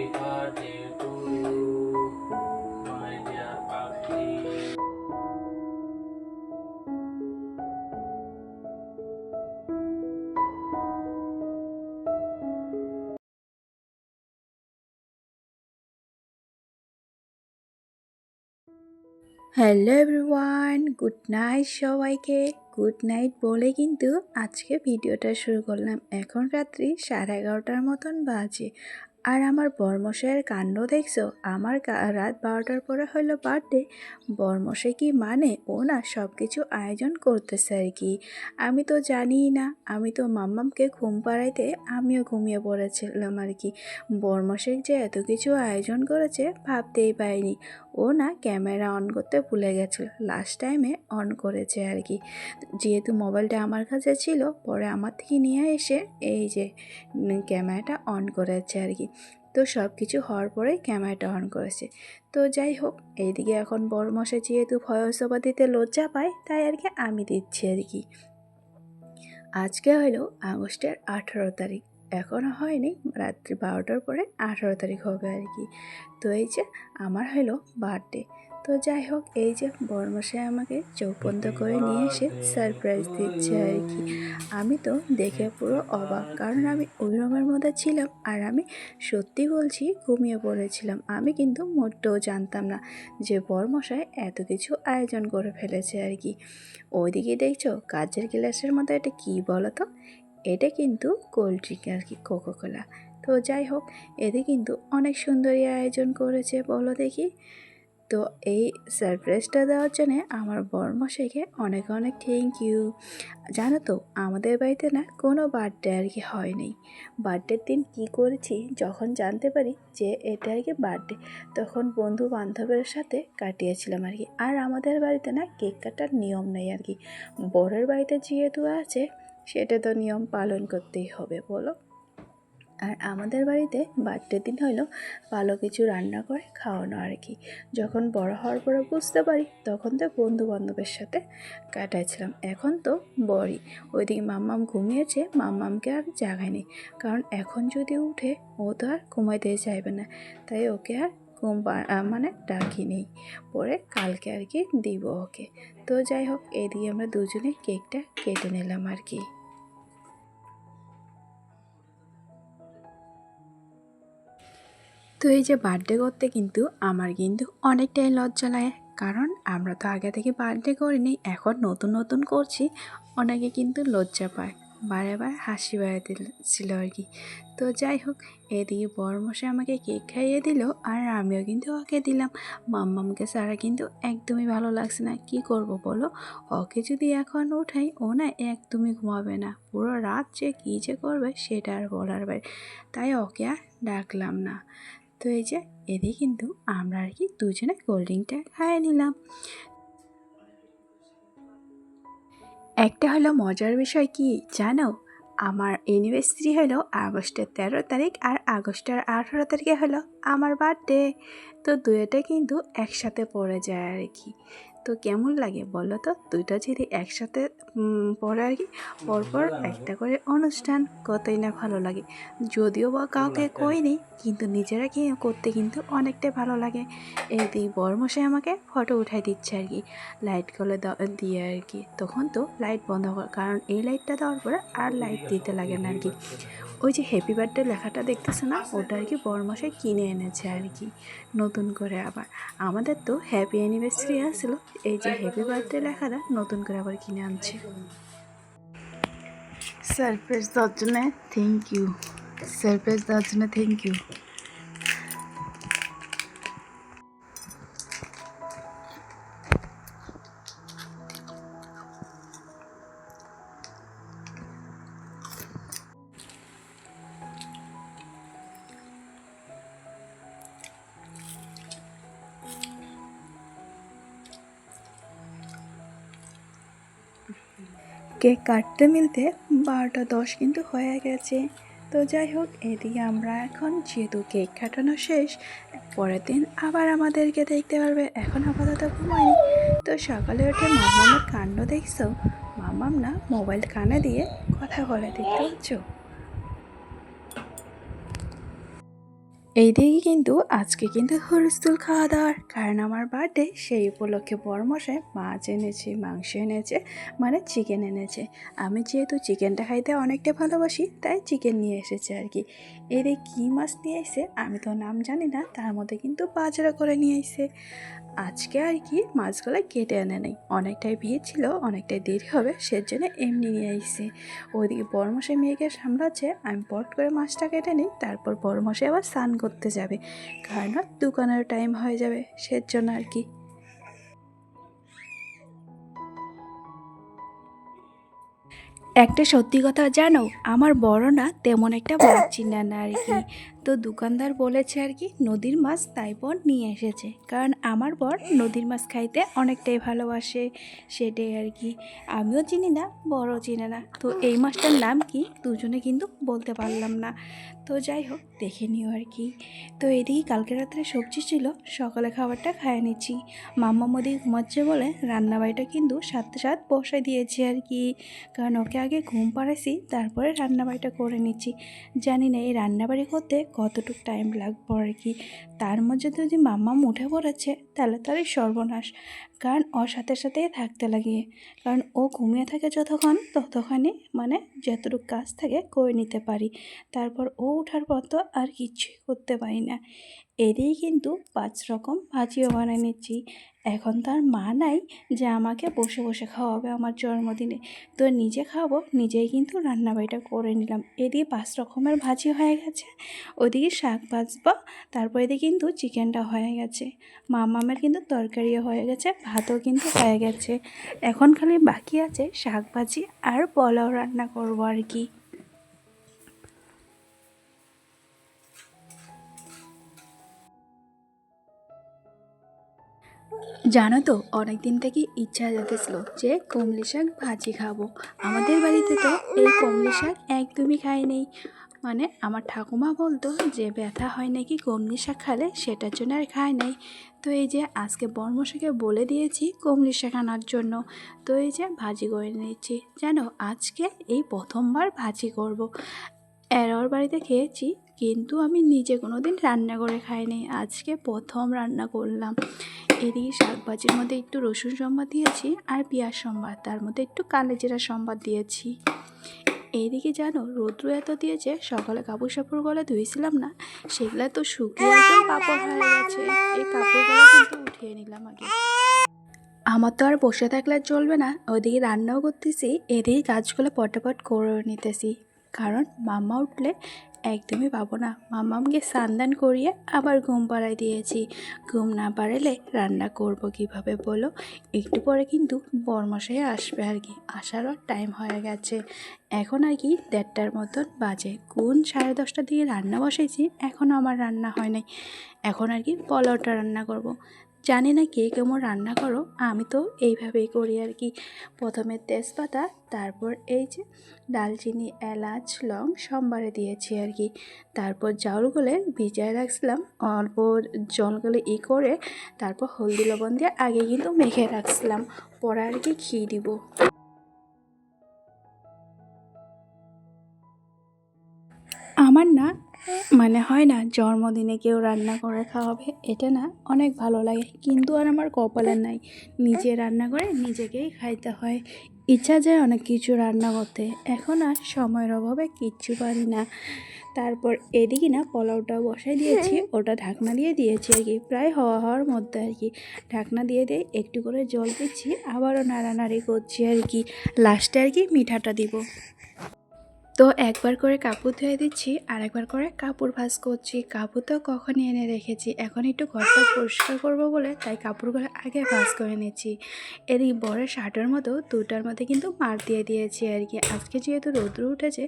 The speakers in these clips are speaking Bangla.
Happy birthday to you, my dear. Hello everyone good night সবাইকে। গুড নাইট বলে কিন্তু আজকে ভিডিওটা শুরু করলাম। এখন রাত্রি সাড়ে এগারোটার মতন বাজে। আর আমার বর্মশাইয়ের কাণ্ড দেখছ? আমার রাত বারোটার পরে হলো বার্থডে বর্মশাই কি মানে? ও না সব কিছু আয়োজন করতেছে আর কি। আমি তো জানিই না। আমি তো মাম্মামকে ঘুম পাড়াইতে আমিও ঘুমিয়ে পড়েছিলাম আর কি। বরমশাই যে এত কিছু আয়োজন করেছে ভাবতেই পারিনি। ও না ক্যামেরা অন করতে ভুলে গেছিল। লাস্ট টাইমে অন করেছে আর কি। যেহেতু মোবাইলটা আমার কাছে ছিল, পরে আমার থেকে নিয়ে এসে এই যে ক্যামেরাটা অন করেছে আর কি। তো সব কিছু হওয়ার পরে ক্যামেরাটা অন করেছে। তো যাই হোক, এইদিকে এখন বড় মশাই যেহেতু ভয়সভা দিতে লজ্জা পায়, তাই আর কি আমি দিচ্ছি আর কি। আজকে হলো আগস্টের আঠেরো তারিখ। এখনও হয়নি, রাত্রি বারোটার পরে আঠারো তারিখ হবে আর কি। তো এই যে আমার হলো বার্থডে তো যাই হোক, এই যে বর্মশাই আমাকে চোখ বন্ধ করে নিয়ে এসে সারপ্রাইজ দিচ্ছে আর কি। আমি তো দেখে পুরো অবাক, কারণ আমি ওই রুমের মধ্যে ছিলাম আর আমি সত্যি বলছি ঘুমিয়ে পড়েছিলাম। আমি কিন্তু মোটেও জানতাম না যে বর্মশাই এত কিছু আয়োজন করে ফেলেছে আর কি। ওইদিকে দেখছ, কাজের গ্লাসের মধ্যে এটা কী বলো তো এটা কিন্তু কোল্ড ড্রিঙ্ক আর কি কোকো কোলা তো যাই হোক, এতে কিন্তু অনেক সুন্দরী আয়োজন করেছে বলো দেখি। তো এই সারপ্রাইজটা দেওয়ার জন্যে আমার বর্মশাইকে অনেক অনেক থ্যাংক ইউ জানো তো, আমাদের বাড়িতে না কোনো বার্থডে আর কি হয়নি বার্থডের দিন কি করেছি যখন জানতে পারি যে এটা আর কি বার্থডে তখন বন্ধু বান্ধবের সাথে কাটিয়েছিলাম আর কি। আর আমাদের বাড়িতে না কেক কাটার নিয়ম নেই আর কি। বরের বাড়িতে যেহেতু আছে সেটা তো নিয়ম পালন করতেই হবে, বলো। আর আমাদের বাড়িতে বার্থডে দিন হলো ভালো কিছু রান্না করে খাওয়ানো আর কি। যখন বড় হওয়ার পরে বুঝতে পারি, তখন তো বন্ধু বান্ধবের সাথে কাটাইছিলাম। এখন তো বড়ই ওইদিকে মাম্মাম ঘুমিয়েছে, মাম্মামকে আর জাগায়নি কারণ এখন যদি উঠে, ও তো আর ঘুমাইতে চাইবে না। তাই ওকে আর ঘুম মানে ডাকি নেই পরে কালকে আর কি দিব ওকে। তো যাই হোক, এদিকে আমরা দুজনে কেকটা কেটে নিলাম আর কি। তো এই যে বার্থডে করতে কিন্তু আমার কিন্তু অনেকটাই লজ্জা লাগে। কারণ আমরা তো আগে থেকে বার্থডে করিনি, এখন নতুন নতুন করছি, অনেকে কিন্তু লজ্জা পায়। বারে বার হাসি বেড়াতে ছিল আর কি। তো যাই হোক, এদিকে বড়মশাই আমাকে কেক খাইয়ে দিল আর আমিও কিন্তু ওকে দিলাম। মাম্মামকে ছাড়া কিন্তু একদমই ভালো লাগছে না। কি করব বলো? ওকে যদি এখন উঠাই, ও না একদমই ঘুমাবে না। পুরো রাত যে কী যে করবে সেটা আর বলার বাইরে। তাই ওকে আর ডাকলাম না। তো এই যে, এদিকে কিন্তু আমরা আর কি দুজনে কোল্ড ড্রিঙ্কটা খাইয়ে নিলাম। একটা হলো মজার বিষয় কি জানো? আমার ইউনিভার্সিটি হলো আগস্টের তেরো তারিখ আর আগস্টের আঠারো তারিখে হলো আমার বার্থডে তো দুয়েটা কিন্তু একসাথে পড়ে যায় আর কি। তো কেমন লাগে বলো তো? দুইটা যদি একসাথে পড়ে আর কি পরপর একটা করে অনুষ্ঠান কতই না ভালো লাগে। যদিও বা কাউকে কইনি কিন্তু নিজেরা কি করতে কিন্তু অনেকটাই ভালো লাগে। এই দিই বরমশাই আমাকে ফটো উঠাই দিচ্ছে আর কি লাইট লাইটগুলো দিয়ে আর কি। তখন তো লাইট বন্ধ কর কারণ এই লাইটটা দেওয়ার পরে আর লাইট দিতে লাগে না আর কি ওই যে হ্যাপি বার্থডে লেখাটা দেখতেছে না? ওটা আর কি বরমাসায় কিনে এনেছে আর কি। নতুন করে আবার। আমাদের তো হ্যাপি অ্যানিভার্সারি আসলো এই যে হ্যাপি বার্থডে লেখাটা নতুন করে আবার কিনে আনছে। সারপ্রাইজ দেওয়ার জন্য থ্যাংক ইউ সারপ্রাইজ দেওয়ার জন্য থ্যাংক ইউ কেক কাটতে মিলতে বারোটা দশ কিন্তু হয়ে গেছে। তো যাই হোক, এদিকে আমরা এখন যেহেতু কেক কাটানো শেষ, পরের দিন আবার আমাদেরকে দেখতে পারবে। এখন আপাতত ঘুমাই তো সকালে উঠে মামামের কাণ্ড দেখছ? মামাম না, মোবাইল কানে দিয়ে কথা বলে দেখতে পাচ্ছ? এই দিকে কিন্তু আজকে কিন্তু হরস্তুল খাওয়া দাওয়ার। কারণ আমার বার্থডে সেই উপলক্ষে বরমশে মাছ এনেছে, মাংস এনেছে মানে চিকেন এনেছে। আমি যেহেতু চিকেনটা খাইতে অনেকটা ভালোবাসি, তাই চিকেন নিয়ে এসেছে আর কি। এদের কী মাছ নিয়ে এসে আমি তো নাম জানি না, তার মধ্যে কিন্তু বাজারা করে নিয়ে এসে আজকে আর কি মাছগুলো কেটে এনে নেই। অনেকটাই ভিড় ছিল, অনেকটাই দেরি হবে, সেজন্য এমনি নিয়ে এসে ওইদিকে বড়মশাই মেয়েকে সামলাচ্ছে, আমি পট করে মাছটা কেটে নিই, তারপর বড়মশাই আবার স্নান করতে যাবে। কারণ দোকানের টাইম হয়ে যাবে, সেজন্য আর কি। একটা সত্যি কথা জানো, আমার বড় না তেমন একটা চিনা না আর কি। তো দোকানদার বলেছে আর কি, নদীর মাছ তাই বর নিয়ে এসেছে। কারণ আমার বর নদীর মাছ খাইতে অনেকটাই ভালোবাসে, সেটাই আর কি। আমিও চিনি না বড়ও চিনে না। তো এই মাছটার নাম কি? দুজনে কিন্তু বলতে পারলাম না। তো যাই হোক, দেখে নিও আর কি। তো এদিকে কালকে রাত্রে সবজি ছিল, সকালে খাবারটা খাইয়ে নিচ্ছি। মাম্মা মোদি ঘুমাচ্ছে বলে রান্নাবাড়িটা কিন্তু সাথে সাথ বসাই দিয়েছি আর কি। কারণ ওকে আগে ঘুম পাড়াইছি, তারপরে রান্নাবাড়িটা করে নিচ্ছি। জানি না এই রান্নাবাড়ি করতে কতটুকু টাইম লাগবো আর কি। তার মধ্যে যদি মাম্মা উঠে পড়েছে, তাহলে তারই সর্বনাশ। কারণ ওর সাথে সাথেই থাকতে লাগিয়ে। কারণ ও ঘুমিয়ে থাকে যতক্ষণ, ততক্ষণই মানে যতটুকু কাজ থাকে করে নিতে পারি। তারপর ও ওঠার পর তো আর কিছুই করতে পারি না। এরই কিন্তু পাঁচ রকম ভাজিও বানিয়ে নিচ্ছি। এখন তার মা নাই যে আমাকে বসে বসে খাওয়াবে আমার জন্মদিনে। তো নিজে খাব, নিজেই কিন্তু রান্নাবাড়িটা করে নিলাম। এদিকে পাঁচ রকমের ভাজি হয়ে গেছে। ওদিকে শাক ভাজবো, তারপর এদিকে কিন্তু চিকেনটা হয়ে গেছে। মামামের কিন্তু তরকারিও হয়ে গেছে, ভাতও কিন্তু হয়ে গেছে। এখন খালি বাকি আছে শাক ভাজি আর পোলাও রান্না করব আর কি। জানো তো অনেক দিন থেকে ইচ্ছা যেতেছিল যে কমলি শাক ভাজি খাব। আমাদের বাড়িতে তো এই কমলি শাক একদমই খাই নেই। মানে আমার ঠাকুমা বলতো যে, ব্যথা হয় নাকি কমলি শাক খালে? সেটার জন্য আর খায় নাই। তো এই যে আজকে বর্মশাকে বলে দিয়েছি কমলি শাক আনার জন্য। তো এই যে ভাজি করে নিচ্ছি জানো, আজকে এই প্রথমবার ভাজি করব। এরর বাড়িতে খেয়েছি কিন্তু আমি নিজে কোনো দিন রান্না করে খাইনি। আজকে প্রথম রান্না করলাম। এদিকে শাক ভাজির মধ্যে একটু রসুন সম্বাদ দিয়েছি আর পেঁয়াজ সম্বাদ। তার মধ্যে একটু কালো জিরা সম্বাদ দিয়েছি। এইদিকে জানো, রৌদ্র এত দিয়েছে, সকালে কাপড় সাপড় গলা ধুয়েছিলাম না, সেগুলো তো শুকিয়ে একদম কাপড় হয়ে গেছে। এই কাপড়গুলো কিন্তু উঠিয়ে নিলাম আগে। আমার তো আর বসে থাকলে চলবে না, ওইদিকে রান্নাও করতেছি, এদিকে কাজগুলো পটাপট করে নিতেছি। কারণ মাম্মা উঠলে একদমই পাবো না। মাম্মামকে সান্দান করিয়ে আবার ঘুম পাড়াই দিয়েছি। ঘুম না পাড়ালে রান্না করব কীভাবে বলো? একটু পরে কিন্তু বরমশাই আসবে আর কি। আসারও টাইম হয়ে গেছে। এখন আর কি দেড়টার মতন বাজে। কোন সাড়ে দশটার দিকে রান্না বসাইছি এখনও আমার রান্না হয় নাই। এখন আর কি পোলাওটা রান্না করব। জানি না কে কেমন রান্না করো, আমি তো এইভাবেই করি আর কি। প্রথমে তেজপাতা, তারপর এই যে ডালচিনি, এলাচ, লং সোমবারে দিয়েছি আর কি। তারপর চাউলগুলো ভিজায় রাখছিলাম, অল্প জলগুলো ই করে তারপর হলদি লবণ দিয়ে আগে কিন্তু মেখে রাখছিলাম, পরে আর কি ঘি দিব। আমার না মানে হয় না, জন্মদিনে কেউ রান্না করে খাওয়াবে, এটা না অনেক ভালো লাগে। কিন্তু আর আমার কপালে নাই। নিজে রান্না করে নিজেকেই খাইতে হয়। ইচ্ছা যায় অনেক কিছু রান্না করতে। এখন আর সময়ের অভাবে কিচ্ছু পারি না। তারপর এদিকে না পোলাওটা বসাই দিয়েছি, ওটা ঢাকনা দিয়ে দিয়েছি আর কি। প্রায় হওয়া হওয়ার মধ্যে আর কি। ঢাকনা দিয়ে দিয়ে একটু করে জল দিচ্ছি, আবারও নাড়ানাড়ি করছি আর কি। লাস্টে আর কি মিঠাটা দিব। তো একবার করে কাপড় ধুয়ে দিচ্ছি আর একবার করে কাপড় ভাঁজ করছি। কাপড় তো কখনই এনে রেখেছি। এখন একটু ঘরটা পরিষ্কার করব বলে তাই কাপড়গুলো আগে ভাঁজ করে নিচ্ছি। এদিকে বড় শার্টের মতো দুটার মধ্যে কিন্তু মার দিয়ে দিয়েছি আর কি। আজকে যেহেতু রৌদ্র উঠেছে,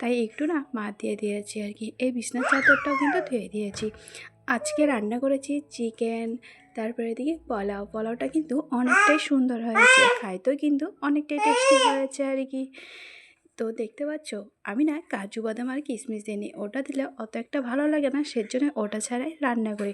তাই একটু না মার দিয়ে দিয়েছি আর কি। এই বিছনার চাদরটাও কিন্তু ধুয়ে দিয়েছি। আজকে রান্না করেছি চিকেন, তারপরে এদিকে পোলাও। পোলাওটা কিন্তু অনেকটাই সুন্দর হয়েছে। খাইতেও কিন্তু অনেকটাই টেস্টি হয়েছে আর কি। তো দেখতে পাচ্ছ? আমি না কাজু, বাদাম আর কিশমিশ দিইনি। ওটা দিলে অত একটা ভালো লাগে না, সেজন্য ওটা ছাড়াই রান্না করি।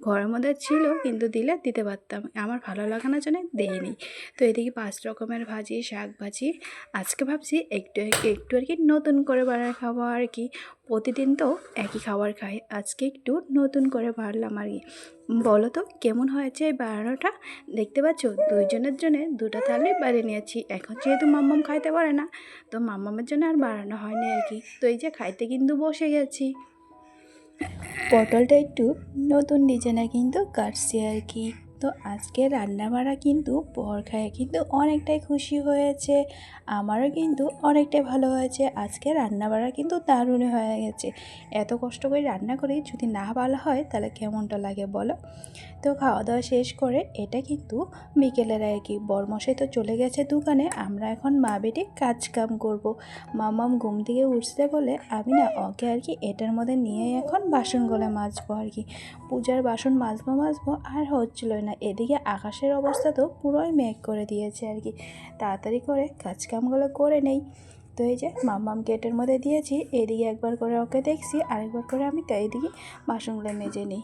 ঘরের মধ্যে ছিল কিন্তু দিলে দিতে পারতাম। আমার ভালো লাগানোর জন্য জন্য দেয়নি তো এদিকে পাঁচ রকমের ভাজি, শাক ভাজি। আজকে ভাবছি একটু একটু আর কি নতুন করে বানায় খাব আর কি। প্রতিদিন তো একই খাবার খাই। আজকে একটু নতুন করে বাড়লাম আর কি। বলো তো, কেমন হয়েছে এই বাড়ানোটা? দেখতে পাচ্ছ, দুইজনের জন্য দুটো থালি বাড়িয়ে নিয়েছি। এখন যেহেতু মাম্মাম খাইতে পারে না, তো মাম্মামের জন্য আর বাড়ানো হয়নি আর কি। তো এই যে খাইতে কিন্তু বসে গেছি। পটলটা একটু নতুন ডিজাইনের কিন্তু কাটছি আর কি। তো আজকে রান্না বাড়া কিন্তু পর খায় কিন্তু অনেকটাই খুশি হয়েছে। আমারও কিন্তু অনেকটাই ভালো হয়েছে। আজকে রান্না বাড়া কিন্তু দারুণ হয়ে গেছে। এত কষ্ট করে রান্না করি যদি না ভালো হয়, তাহলে কেমনটা লাগে বলো? তো খাওয়া দাওয়া শেষ করে এটা কিন্তু বিকেলের আর কি। বরমশাই তো চলে গেছে দোকানে। আমরা এখন মা বেটে কাজ কাম করব। মামাম ঘুম থেকে উঠতে বলে আমি না ওকে আর কি এটার মধ্যে নিয়ে এখন বাসনগুলো মাজবো আর কি। পূজার বাসন মাজবো মাজবো আর হচ্ছিল না। এদিকে আকাশের অবস্থা তো পুরোই মেঘ করে দিয়েছে আর কি। তাড়াতাড়ি করে কাজকামগুলো করে নেই। তো এই যে মাম্মাম গেটের মধ্যে দিয়েছি, এদিকে একবার করে ওকে দেখছি, আরেকবার করে আমি তাই এদিকে বাসনগুলো মেজে নিই।